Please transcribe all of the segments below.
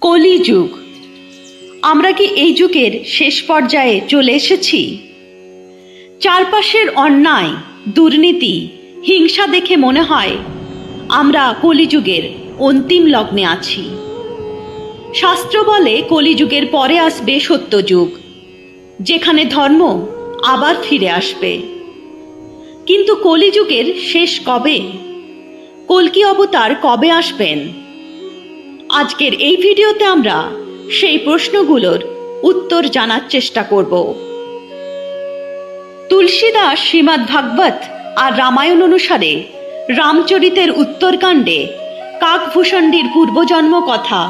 কলিযুগ। আমরা কি এই যুগের শেষ পর্যায়ে চলে এসেছি? চারপাশের অন্যায়, দুর্নীতি, হিংসা দেখে মনে হয় আমরা কলিযুগের অন্তিম লগ্নে আছি। শাস্ত্র বলে কলিযুগের পরে আসবে সত্যযুগ, যেখানে ধর্ম আবার ফিরে আসবে। কিন্তু কলিযুগের শেষ কবে? কলকি অবতার কবে আসবেন? আজকের এই ভিডিওতে আমরা সেই প্রশ্নগুলোর উত্তর জানার চেষ্টা করব। তুলসীদাস শ্রীমদ্ ভাগবত আর রামায়ণ অনুসারে রামচরিতের উত্তরকাণ্ডে কাকভূষণ্ডীর পূর্বজন্ম কথা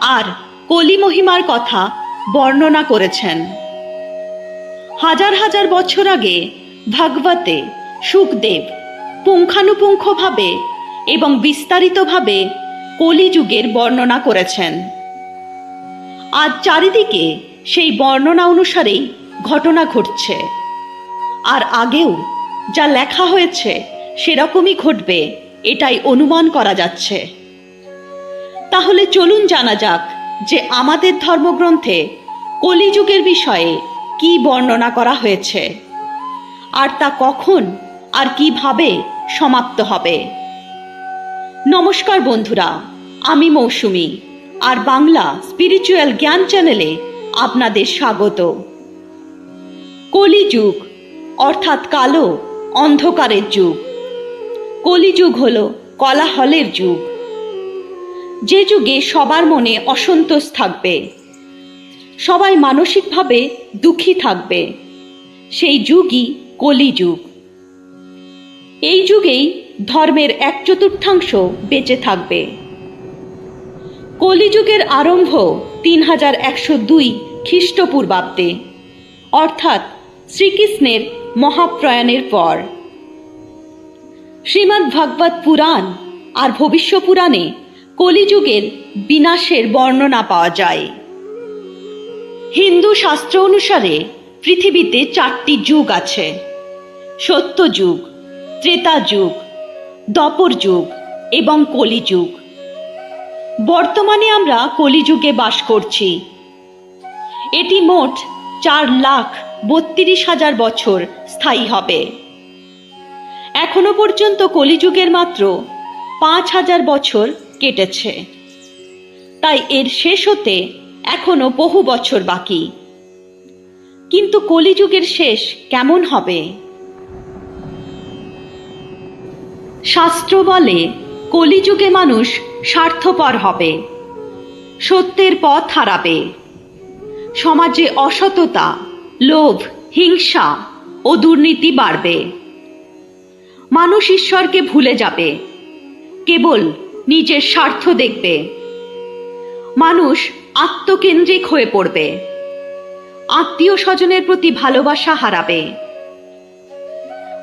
আর কলি মহিমার কথা বর্ণনা করেছেন। হাজার হাজার বছর আগে ভাগবতে সুখদেব পুঙ্খানুপুঙ্খভাবে এবং বিস্তারিতভাবে কলিযুগের বর্ণনা করেছেন। আজ চারিদিকে সেই বর্ণনা অনুসারেই ঘটনা ঘটছে। আর আগেও যা লেখা হয়েছে সেরকমই ঘটবে, এটাই অনুমান করা যাচ্ছে। তাহলে চলুন জানা যাক যে আমাদের ধর্মগ্রন্থে কলিযুগের বিষয়ে কি বর্ণনা করা হয়েছে, আর তা কখন আর কীভাবে সমাপ্ত হবে। নমস্কার বন্ধুরা। আমি মৌসুমি, আর বাংলা স্পিরিচুয়াল জ্ঞান চ্যানেলে আপনাদের স্বাগত। কলিযুগ, অর্থাৎ কালো, অন্ধকারের যুগ। কলিযুগ হল কলাহলের যুগ। যে যুগে সবার মনে অসন্তোষ থাকবে। সবাই মানসিকভাবে দুঃখী থাকবে। সেই যুগই কলিযুগ। এই যুগেই ধর্মের এক চতুর্থাংশ বেঁচে থাকবে। কলিযুগের আরম্ভ তিন হাজার একশো দুই খ্রিস্টপূর্বাব্দে, অর্থাৎ শ্রীকৃষ্ণের মহাপ্রয়াণের পর। শ্রীমদ্ ভাগবত পুরাণ আর ভবিষ্য পুরাণে কলিযুগের বিনাশের বর্ণনা পাওয়া যায়। হিন্দু শাস্ত্র অনুসারে পৃথিবীতে চারটি যুগ আছে। সত্য যুগ ত্রেতা যুগ দপর যুগ এবং কলিযুগ। বর্তমানে আমরা কলিযুগে বাস করছি। এটি মোট চার লাখ বত্রিশ হাজার বছর স্থায়ী হবে। এখনও পর্যন্ত কলিযুগের মাত্র পাঁচ হাজার বছর কেটেছে। তাই এর শেষ হতে এখনও বহু বছর বাকি। কিন্তু কলিযুগের শেষ কেমন হবে? শাস্ত্র বলে, কলিযুগে মানুষ স্বার্থপর হবে। সত্যের পথ হারাবে। সমাজে অসততা, লোভ, হিংসা ও দুর্নীতি বাড়বে। মানুষ ঈশ্বরকে ভুলে যাবে। কেবল নিজের স্বার্থ দেখবে। মানুষ আত্মকেন্দ্রিক হয়ে পড়বে। আত্মীয় স্বজনের প্রতি ভালোবাসা হারাবে।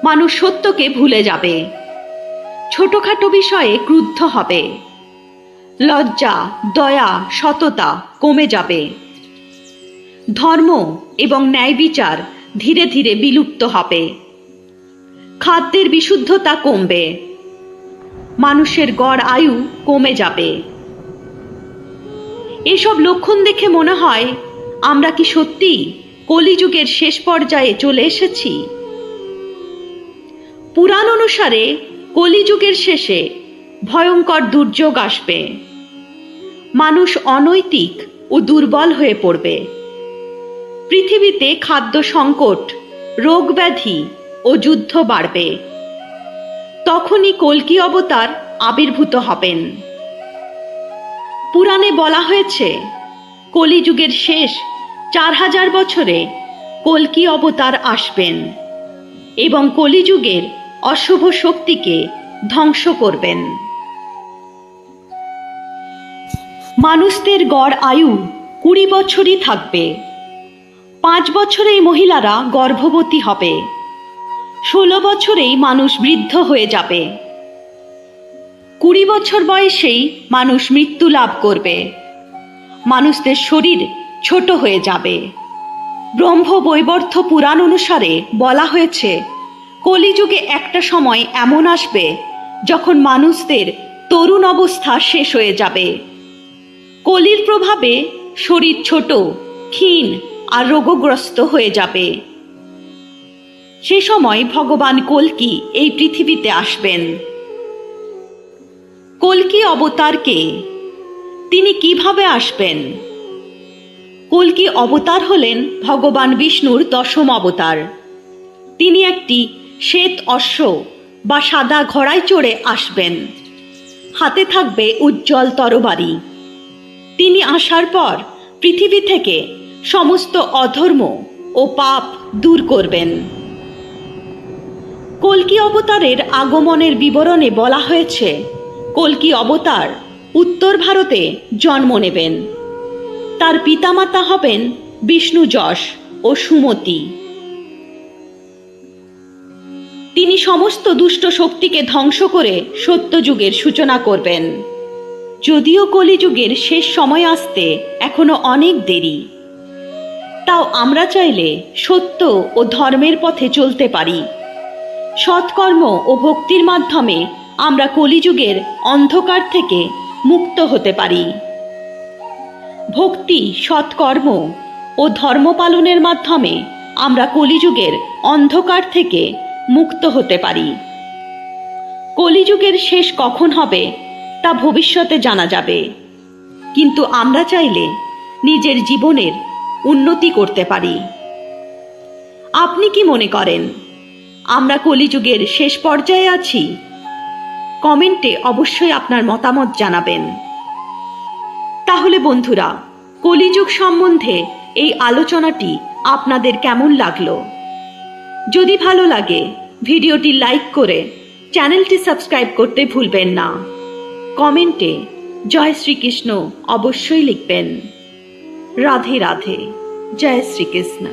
মানুষ সত্যকে ভুলে যাবে। ছোটখাটো বিষয়ে ক্রুদ্ধ হবে। লজ্জা, দয়া, সততা কমে যাবে। ধর্ম এবং ন্যায় বিচার ধীরে ধীরে বিলুপ্ত হবে। খাদ্যের বিশুদ্ধতা কমবে। মানুষের গড় আয়ু কমে যাবে। এসব লক্ষণ দেখে মনে হয়, আমরা কি সত্যি কলিযুগের শেষ পর্যায়ে চলে এসেছি? পুরাণ অনুসারে কলিযুগের শেষে ভয়ঙ্কর দুর্যোগ আসবে। মানুষ অনৈতিক ও দুর্বল হয়ে পড়বে। পৃথিবীতে খাদ্য সংকট, রোগ ব্যাধি ও যুদ্ধ বাড়বে। তখনই কলকি অবতার আবির্ভূত হবেন। পুরাণে বলা হয়েছে, কলিযুগের শেষ চার হাজার বছরে কলকি অবতার আসবেন এবং কলিযুগের অশুভ শক্তিকে ধ্বংস করবেন। মানুষদের গড় আয়ু কুড়ি বছরই থাকবে। পাঁচ বছরেই মহিলারা গর্ভবতী হবে। ষোলো বছরেই মানুষ বৃদ্ধ হয়ে যাবে। কুড়ি বছর বয়সেই মানুষ মৃত্যু লাভ করবে। মানুষদের শরীর ছোট হয়ে যাবে। ব্রহ্ম বৈবর্থ পুরাণ অনুসারে বলা হয়েছে, কলিযুগে একটা সময় এমন আসবে যখন মানুষদের তরুণ অবস্থা শেষ হয়ে যাবে। কলির প্রভাবে শরীর ছোট, ক্ষীণ আর রোগগ্রস্ত হয়ে যাবে। সে সময় ভগবান কল্কি এই পৃথিবীতে আসবেন। কল্কি অবতারকে তিনি কীভাবে আসবেন? কল্কি অবতার হলেন ভগবান বিষ্ণুর দশম অবতার। তিনি একটি শ্বেত অশ্ব বা সাদা ঘোড়ায় চড়ে আসবেন। হাতে থাকবে উজ্জ্বল তরবারি। তিনি আসার পর পৃথিবী থেকে সমস্ত অধর্ম ও পাপ দূর করবেন। কল্কি অবতারের আগমনের বিবরণে বলা হয়েছে, কল্কি অবতার উত্তর ভারতে জন্ম নেবেন। তার পিতামাতা হবেন বিষ্ণু যশ ও সুমতি। তিনি সমস্ত দুষ্ট শক্তিকে ধ্বংস করে সত্যযুগের সূচনা করবেন। যদিও কলিযুগের শেষ সময় আসতে এখনও অনেক দেরি। তাও আমরা চাইলে সত্য ও ধর্মের পথে চলতে পারি। সৎকর্ম ও ভক্তির মাধ্যমে আমরা কলিযুগের অন্ধকার থেকে মুক্ত হতে পারি। ভক্তি, সৎকর্ম ও ধর্ম পালনের মাধ্যমে আমরা কলিযুগের অন্ধকার থেকে মুক্ত হতে পারি। কলিযুগের শেষ কখন হবে তা ভবিষ্যতে জানা যাবে। কিন্তু আমরা চাইলে নিজের জীবনের উন্নতি করতে পারি। আপনি কি মনে করেন, আমরা কলিযুগের শেষ পর্যায়ে আছি? কমেন্টে অবশ্যই আপনার মতামত জানাবেন। তাহলে বন্ধুরা, কলিযুগ সম্বন্ধে এই আলোচনাটি আপনাদের কেমন লাগল? যদি ভালো লাগে, ভিডিওটি লাইক করে চ্যানেলটি সাবস্ক্রাইব করতে ভুলবেন না। কমেন্টে জয় শ্রীকৃষ্ণ অবশ্যই লিখবেন। রাধে রাধে জয় শ্রীকৃষ্ণ।